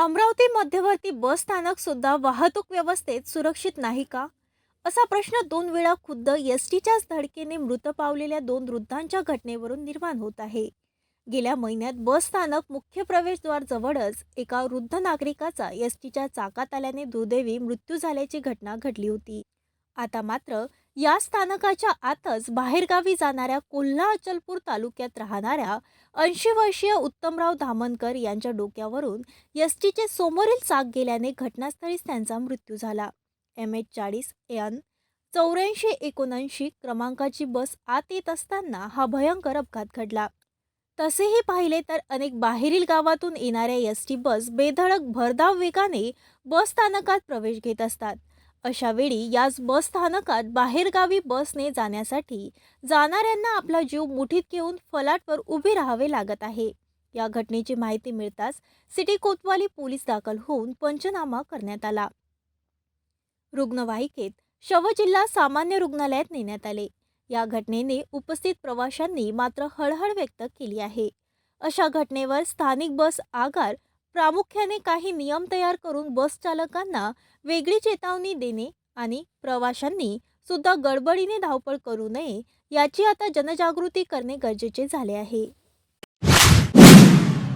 अमरावती मध्यवर्ती बस स्थानक सुद्धा वाहतूक व्यवस्थेत सुरक्षित नाही का? असा प्रश्न दोन वेळा खुद्द एस टीच्याच धडकेने मृत पावलेल्या दोन वृद्धांच्या घटनेवरून निर्माण होत आहे. गेल्या महिन्यात बस स्थानक मुख्य प्रवेशद्वार जवळच एका वृद्ध नागरिकाचा एस टीच्या चाकात आल्याने दुर्दैवी मृत्यू झाल्याची घटना घडली होती. आता मात्र या स्थानकाच्या आतच बाहेरगावी जाणाऱ्या कोल्हा अचलपूर तालुक्यात राहणाऱ्या ऐंशी वर्षीय उत्तमराव धामनकर यांच्या डोक्यावरून एस टीचे समोरील चाक गेल्याने घटनास्थळीच त्यांचा मृत्यू झाला. एम एच चाळीस एन चौऱ्याऐंशी एकोणऐंशी क्रमांकाची बस आत येत असताना हा भयंकर अपघात घडला. तसेही पाहिले तर अनेक बाहेरील गावातून येणाऱ्या एस टी बस बेधडक भरधाव वेगाने बस स्थानकात प्रवेश घेत असतात. अशावेळी याच बस स्थानकात बाहेरगावी बसने जाण्यासाठी जाणाऱ्यांना आपला जीव मुठीत घेऊन फलाटवर उभे राहावे लागत आहे. या घटनेची माहिती मिळताच सिटी कोतवाली पोलीस दाखल होऊन पंचनामा करण्यात आला. रुग्णवाहिकेत शवजिल्हा सामान्य रुग्णालयात नेण्यात आले. या घटनेने उपस्थित प्रवाशांनी मात्र हळहळ व्यक्त केली आहे. अशा घटनेवर स्थानिक बस आगार प्रामुख्याने काही नियम तयार करून बस चालकांना वेगळी चेतावणी देणे आणि प्रवाशांनी सुद्धा गडबडीने धावपळ करू नये याची आता जनजागृती करणे गरजेचे झाले आहे.